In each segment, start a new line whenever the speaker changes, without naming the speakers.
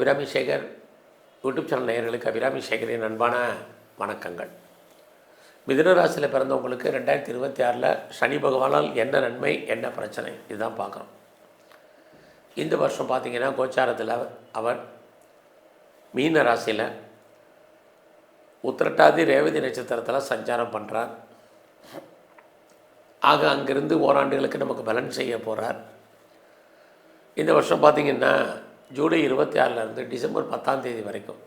Abirami Sekar YouTube channel நேயர்களுக்கு அபிராமி சேகரின் அன்பான வணக்கங்கள். மிதுன ராசியில் பிறந்தவங்களுக்கு ரெண்டாயிரத்தி இருபத்தி ஆறில் சனி பகவானால் என்ன நன்மை என்ன பிரச்சனை இதுதான் பார்க்குறோம் இந்த வருஷம் பார்த்தீங்கன்னா கோச்சாரத்தில் அவர் மீன ராசியில் உத்திரட்டாதி ரேவதி நட்சத்திரத்தில் சஞ்சாரம் பண்ணுறார் ஆக அங்கிருந்து ஓராண்டுகளுக்கு நமக்கு பலன் செய்ய போகிறார் இந்த வருஷம் பார்த்திங்கன்னா ஜூலை இருபத்தி ஆறிலிருந்து டிசம்பர் பத்தாம் தேதி வரைக்கும்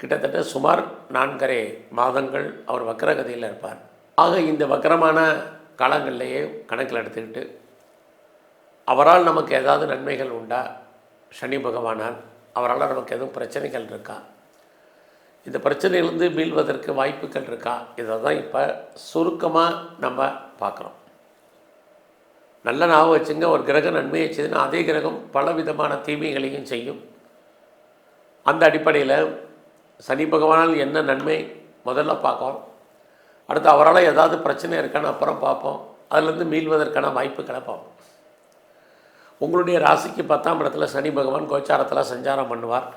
கிட்டத்தட்ட சுமார் நான்கரை மாதங்கள் அவர் வக்கரகதியில் இருப்பார். ஆக இந்த வக்கரமான காலங்களிலேயே கணக்கில் எடுத்துக்கிட்டு அவரால் நமக்கு ஏதாவது நன்மைகள் உண்டா? சனி பகவானால் அவரால் நமக்கு எதுவும் பிரச்சனைகள் இருக்கா? இந்த பிரச்சனையிலிருந்து மீள்வதற்கு வாய்ப்புகள் இருக்கா? இதை தான் இப்போ சுருக்கமாக நம்ம பார்க்குறோம். நல்ல ஞாபகம் வச்சுங்க ஒரு கிரகம் நன்மையை செய்துன்னா அதே கிரகம் பல விதமான தீமைகளையும் செய்யும். அந்த அடிப்படையில் சனி பகவானால் என்ன நன்மை முதல்ல பார்ப்போம் அடுத்து அவரால் ஏதாவது பிரச்சனை இருக்கான்னு அப்புறம் பார்ப்போம். அதுலேருந்து மீள்வதற்கான வாய்ப்பு கிடப்போம் உங்களுடைய ராசிக்கு பத்தாம் இடத்துல சனி பகவான் கோச்சாரத்தில் சஞ்சாரம் பண்ணுவார்.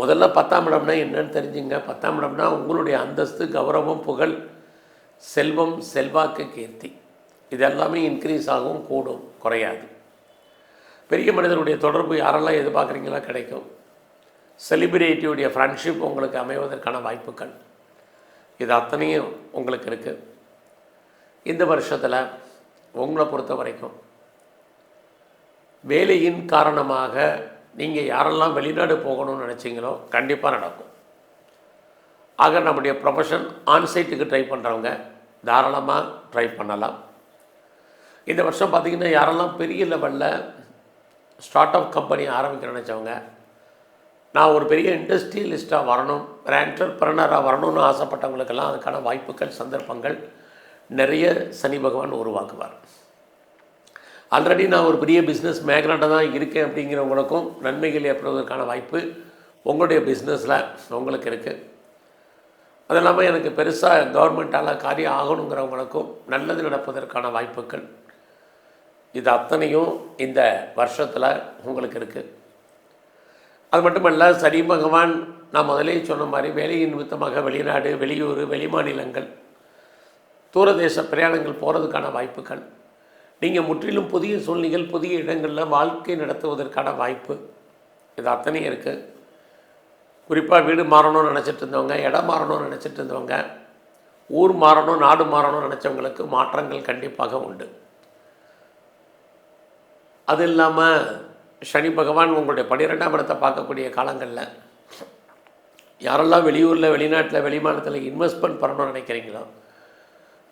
முதல்ல பத்தாம் இடம்னா என்னன்னு தெரிஞ்சுங்க. பத்தாம் இடம்னா உங்களுடைய அந்தஸ்து கௌரவம் புகழ் செல்வம் செல்வாக்கு கீர்த்தி. இது எல்லாமே இன்க்ரீஸ் ஆகும் கூடும் குறையாது. பெரிய மனிதனுடைய தொடர்பு யாரெல்லாம் எதிர்பார்க்குறீங்களோ கிடைக்கும். செலிபிரிட்டியுடைய ஃப்ரெண்ட்ஷிப் உங்களுக்கு அமைவதற்கான வாய்ப்புகள். இது அத்தனையும் உங்களுக்கு இருக்குது இந்த வருஷத்தில் உங்களை பொறுத்த வரைக்கும் வேலையின் காரணமாக நீங்கள் யாரெல்லாம் வெளிநாடு போகணும்னு நினச்சிங்களோ கண்டிப்பாக நடக்கும். ஆக நம்முடைய ப்ரொஃபஷன் ஆன்சைட்டுக்கு ட்ரை பண்ணுறவங்க தாராளமாக ட்ரை பண்ணலாம். இந்த வருஷம் பார்த்திங்கன்னா யாரெல்லாம் பெரிய லெவலில் ஸ்டார்ட் அப் கம்பெனி ஆரம்பிக்க நினச்சவங்க நான் ஒரு பெரிய இண்டஸ்ட்ரியலிஸ்ட்டாக வரணும் ஒரு என்டர்பிரனராக வரணும்னு ஆசைப்பட்டவங்களுக்கெல்லாம் அதுக்கான வாய்ப்புகள் சந்தர்ப்பங்கள் நிறைய சனி பகவான் உருவாக்குவார். ஆல்ரெடி நான் ஒரு பெரிய பிஸ்னஸ் மேக்னட்டாக தான் இருக்கேன் அப்படிங்கிறவங்களுக்கும் நன்மைகள் ஏற்படுவதற்கான வாய்ப்பு உங்களுடைய பிஸ்னஸில் உங்களுக்கு இருக்குது அது இல்லாமல் எனக்கு பெருசாக கவர்மெண்ட்டால் காரியம் ஆகணுங்கிறவங்களுக்கும் நல்லது நடப்பதற்கான வாய்ப்புகள் இது அத்தனையும் இந்த வருஷத்தில் உங்களுக்கு இருக்குது அது மட்டுமல்ல சனி பகவான் நான் முதலே சொன்ன மாதிரி வேலையின் நிமித்தமாக வெளிநாடு வெளியூர் வெளிமாநிலங்கள் தூரதேச பிரயாணங்கள் போகிறதுக்கான வாய்ப்புகள் நீங்கள் முற்றிலும் புதிய சூழ்நிலைகள் புதிய இடங்களில் வாழ்க்கை நடத்துவதற்கான வாய்ப்பு இது அத்தனையும் இருக்குது குறிப்பாக வீடு மாறணும்னு நினச்சிட்டு இருந்தவங்க இடம் மாறணும்னு நினச்சிட்டு இருந்தவங்க ஊர் மாறணும் நாடு மாறணும்னு நினச்சவங்களுக்கு மாற்றங்கள் கண்டிப்பாக உண்டு. அது இல்லாமல் சனி பகவான் உங்களுடைய பன்னிரெண்டாம் இடத்தை பார்க்கக்கூடிய காலங்களில் யாரெல்லாம் வெளியூரில் வெளிநாட்டில் வெளிமாநிலத்தில் இன்வெஸ்ட்மெண்ட் பண்ணணும்னு நினைக்கிறீங்களோ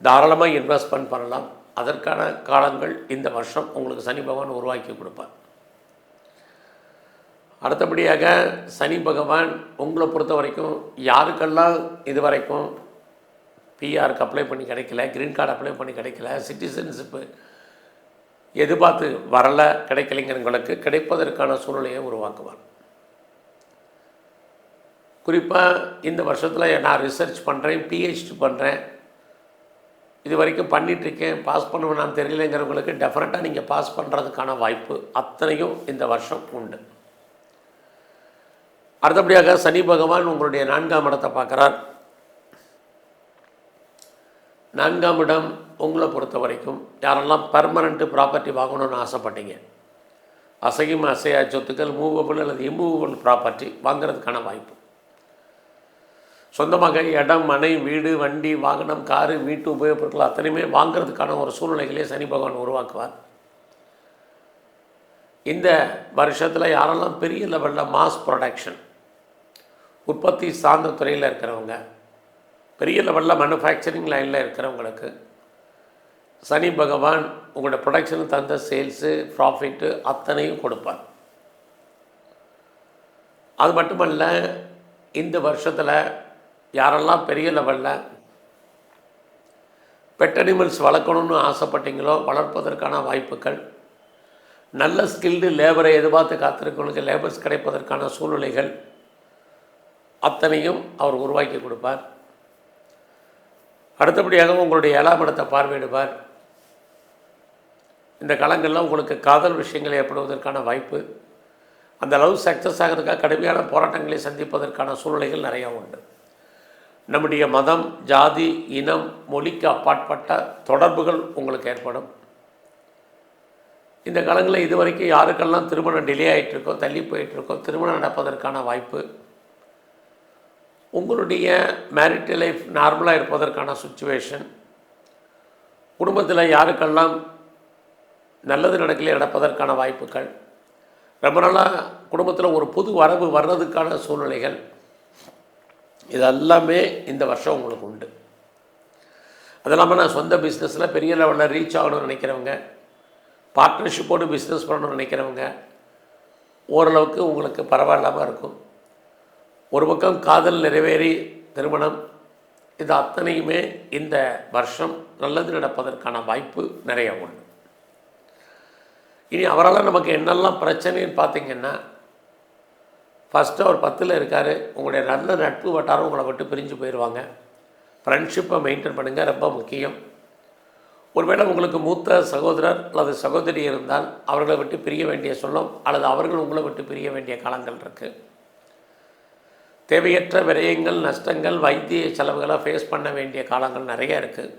தாராளமாக இன்வெஸ்ட்மெண்ட் பண்ணலாம். அதற்கான காலங்கள் இந்த வருஷம் உங்களுக்கு சனி பகவான் உருவாக்கி கொடுப்பார். அடுத்தபடியாக சனி பகவான் உங்களை பொறுத்த வரைக்கும் யாருக்கெல்லாம் இது வரைக்கும் பிஆருக்கு அப்ளை பண்ணி கிடைக்கல க்ரீன் கார்டு அப்ளை பண்ணி கிடைக்கல சிட்டிசன்ஷிப்பு எதிர்பார்த்து வரல கிடைக்கலைங்கிறவங்களுக்கு கிடைப்பதற்கான சூழ்நிலையை உருவாக்குவார். குறிப்பாக இந்த வருஷத்தில் நான் ரிசர்ச் பண்ணுறேன் பிஹெச்டி பண்ணுறேன் இது வரைக்கும் பண்ணிகிட்ருக்கேன் பாஸ் பண்ணுவேன் நான் தெரியலைங்கிறவங்களுக்கு டெஃபினட்டாக நீங்கள் பாஸ் பண்ணுறதுக்கான வாய்ப்பு அத்தனையும் இந்த வருஷம் உண்டு. அடுத்தபடியாக சனி பகவான் உங்களுடைய நான்காம் இடத்தை பார்க்குறார். நான்காம் இடம் உங்களை பொறுத்த வரைக்கும் யாரெல்லாம் பர்மனண்ட்டு ப்ராப்பர்ட்டி வாங்கணும்னு ஆசைப்பட்டீங்க? அசையும் அசையா சொத்துக்கள் மூவபிள் அல்லது இம்மூவபிள் ப்ராப்பர்ட்டி வாங்குறதுக்கான வாய்ப்பு. சொந்தமாக இடம் மனை வீடு வண்டி வாகனம் காரு வீட்டு உபயோகப் பொருட்கள் அத்தனையுமே வாங்குறதுக்கான ஒரு சூழ்நிலைகளே சனி பகவான் உருவாக்குவார். இந்த வருஷத்தில் யாரெல்லாம் பெரிய லெவலில் மாஸ் ப்ரொடக்ஷன் உற்பத்தி சார்ந்த துறையில் இருக்கிறவங்க பெரிய லெவலில் மேனுஃபேக்சரிங் லைனில் இருக்கிறவங்களுக்கு சனி பகவான் உங்களோட ப்ரொடக்ஷனுக்கு தந்த சேல்ஸு ப்ராஃபிட்டு அத்தனையும் கொடுப்பார். அது மட்டுமல்ல இந்த வருஷத்தில் யாரெல்லாம் பெரிய லெவலில் பெட் அனிமல்ஸ் வளர்க்கணும்னு ஆசைப்பட்டீங்களோ வளர்ப்பதற்கான வாய்ப்புகள் நல்ல ஸ்கில்டு லேபரை எதிர்பார்த்து காத்திருக்கவங்களுக்கு லேபர்ஸ் கிடைப்பதற்கான சூழ்நிலைகள் அத்தனையும் அவர் உருவாக்கி கொடுப்பார். அடுத்தபடியாக உங்களுடைய ஏழாம் இடத்தை பார்வையிடுவார். இந்த காலங்களில் உங்களுக்கு காதல் விஷயங்கள் ஏற்படுவதற்கான வாய்ப்பு அந்த லவ் சக்ஸஸ் ஆகிறதுக்காக கடுமையான போராட்டங்களை சந்திப்பதற்கான சூழ்நிலைகள் நிறையா உண்டு. நம்முடைய மதம் ஜாதி இனம் மொழிக்கு அப்பாற்பட்ட தொடர்புகள் உங்களுக்கு ஏற்படும். இந்த காலங்களில் இது வரைக்கும் யாருக்கெல்லாம் திருமணம் டிலே ஆகிட்டுருக்கோ தள்ளி போயிட்டுருக்கோ திருமணம் நடப்பதற்கான வாய்ப்பு உங்களுடைய மேரிட்டல் லைஃப் நார்மலாக இருப்பதற்கான சுச்சுவேஷன் குடும்பத்தில் யாருக்கெல்லாம் நல்லது நடக்கலையே நடப்பதற்கான வாய்ப்புகள். ரொம்ப நாளாக குடும்பத்தில் ஒரு புது வரவு வர்றதுக்கான சூழ்நிலைகள். இதெல்லாமே இந்த வருஷம் உங்களுக்கு உண்டு. அது இல்லாமல் நான் சொந்த பிஸ்னஸில் பெரிய லெவலில் ரீச் ஆகணும்னு நினைக்கிறவங்க பார்ட்னர்ஷிப்போடு பிஸ்னஸ் பண்ணணும்னு நினைக்கிறவங்க ஓரளவுக்கு உங்களுக்கு பரவாயில்லாமல் இருக்கும். ஒரு பக்கம் காதல் நிறைவேறி திருமணம் இது அத்தனையுமே இந்த வருஷம் நல்லது நடப்பதற்கான வாய்ப்பு நிறைய உண்டு. இனி அவரால் நமக்கு என்னெல்லாம் பிரச்சனைன்னு பார்த்தீங்கன்னா ஃபஸ்ட்டு அவர் பத்தில் இருக்கார். உங்களுடைய நல்ல நட்பு வட்டாரம் உங்களை விட்டு பிரிஞ்சு போயிடுவாங்க ஃப்ரெண்ட்ஷிப்பை மெயின்டைன் பண்ணுங்கள் ரொம்ப முக்கியம். ஒருவேளை உங்களுக்கு மூத்த சகோதரர் அல்லது சகோதரி இருந்தால் அவர்களை விட்டு பிரிய வேண்டிய சொல்லும் அல்லது அவர்கள் உங்களை விட்டு பிரிய வேண்டிய காலங்கள் இருக்குது தேவையற்ற விரயங்கள் நஷ்டங்கள் வைத்திய செலவுகளை ஃபேஸ் பண்ண வேண்டிய காலங்கள் நிறைய இருக்குது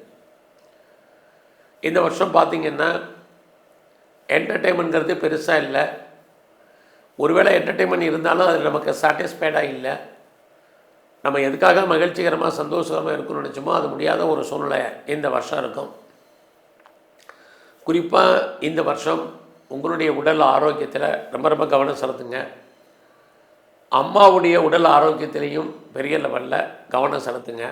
இந்த வருஷம் பார்த்திங்கன்னா என்டர்டெயின்மெண்ட்ங்கிறது பெருசாக இல்லை. ஒருவேளை என்டர்டெயின்மெண்ட் இருந்தாலும் அது நமக்கு சாட்டிஸ்ஃபைடாக இல்லை. நம்ம எதுக்காக மகிழ்ச்சிகரமாக சந்தோஷகரமாக இருக்கணும்னு நினச்சோமோ அது முடியாத ஒரு சூழ்நிலை இந்த வருஷம் இருக்கும். குறிப்பாக இந்த வருஷம் உங்களுடைய உடல் ஆரோக்கியத்தில் ரொம்ப ரொம்ப கவனம் செலுத்துங்க. அம்மாவுடைய உடல் ஆரோக்கியத்திலையும் பெரிய லெவலில் கவனம் செலுத்துங்க.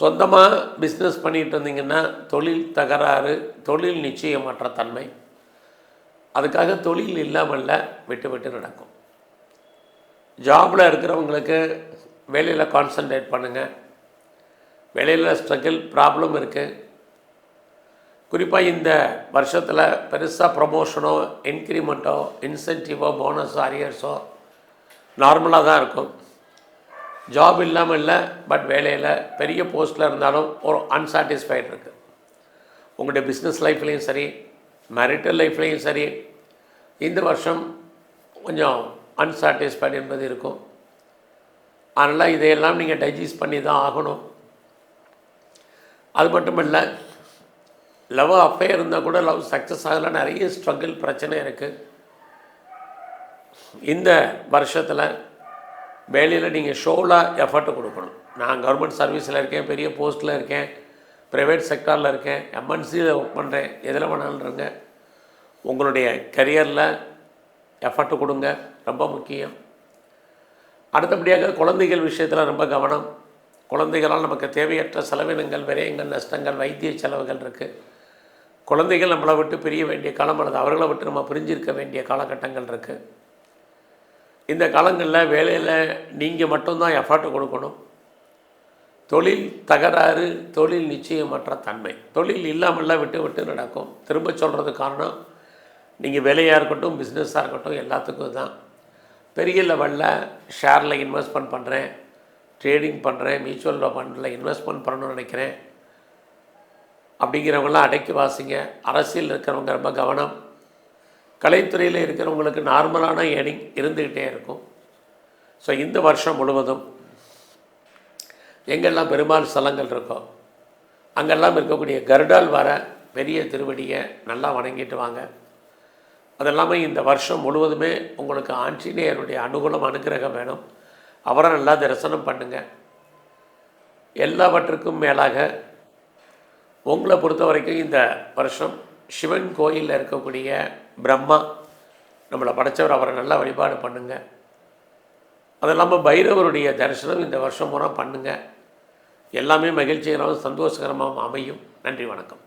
சொந்தமாக பிஸ்னஸ் பண்ணிகிட்டு இருந்தீங்கன்னா தொழில் தகராறு தொழில் நிச்சயமற்ற தன்மை. அதுக்காக தொழில் இல்லாமல்ல விட்டு விட்டு நடக்கும். ஜாபில் இருக்கிறவங்களுக்கு வேலையில் கான்சன்ட்ரேட் பண்ணுங்கள் வேலையில் ஸ்ட்ரகிள் ப்ராப்ளம் இருக்குது குறிப்பாக இந்த வருஷத்தில் பெருசாக ப்ரமோஷனோ இன்க்ரிமெண்ட்டோ இன்சென்டிவோ போனஸோ அரியர்ஸோ நார்மலாக தான் இருக்கும். ஜாப் இல்லாமல் இல்லை பட் வேலையில் பெரிய போஸ்ட்டில் இருந்தாலும் ஒரு அன்சாட்டிஸ்ஃபைட் இருக்குது உங்களுடைய பிஸ்னஸ் லைஃப்லேயும் சரி மேரிட்டல் லைஃப்லேயும் சரி இந்த வருஷம் கொஞ்சம் அன்சாட்டிஸ்ஃபைடு என்பது இருக்கும். அதனால் இதையெல்லாம் நீங்கள் டைஜஸ்ட் பண்ணி தான் ஆகணும். அது மட்டும் இல்லை லவ் அஃபே இருந்தால் கூட லவ் சக்ஸஸ் ஆகல நிறைய ஸ்ட்ரகிள் பிரச்சனை இருக்குது இந்த வருஷத்தில் வேலையில் நீங்கள் ஷோவில் எஃபர்ட் கொடுக்கணும். நான் கவர்மெண்ட் சர்வீஸில் இருக்கேன் பெரிய போஸ்ட்டில் இருக்கேன் ப்ரைவேட் செக்டாரில் இருக்கேன் எம்என்சியில் ஒர்க் பண்ணுறேன் எதில் வேணாலுங்க உங்களுடைய கரியரில் எஃபர்ட் கொடுங்க ரொம்ப முக்கியம். அடுத்தபடியாக குழந்தைகள் விஷயத்தில் ரொம்ப கவனம். குழந்தைகளால் நமக்கு தேவையற்ற செலவினங்கள் விரயங்கள் நஷ்டங்கள் வைத்திய செலவுகள் இருக்குது குழந்தைகள் நம்மளை விட்டு பிரிய வேண்டிய காலம் அல்லது அவர்களை விட்டு நம்ம பிரிஞ்சிருக்க வேண்டிய காலகட்டங்கள் இருக்குது இந்த காலங்களில் வேலையில் நீங்கள் மட்டும்தான் எஃபர்ட் கொடுக்கணும். தொழில் தகராறு தொழில் நிச்சயமற்ற தன்மை. தொழில் இல்லாமல்லாம் விட்டு விட்டு நடக்கும். திரும்ப சொல்கிறது காரணம் நீங்கள் வேலையாக இருக்கட்டும் பிஸ்னஸாக இருக்கட்டும் எல்லாத்துக்கும் தான் பெரிய லெவலில் ஷேரில் இன்வெஸ்ட்மெண்ட் பண்ணுறேன் ட்ரேடிங் பண்ணுறேன் மியூச்சுவல் ஃபண்டில் இன்வெஸ்ட்மெண்ட் பண்ணணும்னு நினைக்கிறேன். அப்படிங்கிறவங்களாம் அடக்கி வாசிங்க. அரசியல் இருக்கிறவங்க ரொம்ப கவனம். கலைத்துறையில் இருக்கிறவங்களுக்கு நார்மலான ஏர்னிங் இருந்துக்கிட்டே இருக்கும். ஸோ இந்த வருஷம் முழுவதும் எங்கெல்லாம் பெருமாள் ஸ்தலங்கள் இருக்கோ அங்கெல்லாம் இருக்கக்கூடிய கருடால் வர பெரிய திருவடியை நல்லா வணங்கிட்டு வாங்க. அது இல்லாமல் இந்த வருஷம் முழுவதுமே உங்களுக்கு ஆஞ்சநேயருடைய அனுகூலம் அனுகிரகம் வேணும். அவரை நல்லா தரிசனம் பண்ணுங்கள் எல்லாவற்றுக்கும் மேலாக உங்களை பொறுத்த வரைக்கும் இந்த வருஷம் சிவன் கோயிலில் இருக்கக்கூடிய பிரம்மா நம்மளை படைச்சவர் அவரை நல்லா வழிபாடு பண்ணுங்கள் அது இல்லாமல் பைரவருடைய தரிசனம் இந்த வருஷம் பூரா பண்ணுங்கள் எல்லாமே மகிழ்ச்சிகரமாகவும் சந்தோஷகரமாகவும் அமையும். நன்றி வணக்கம்.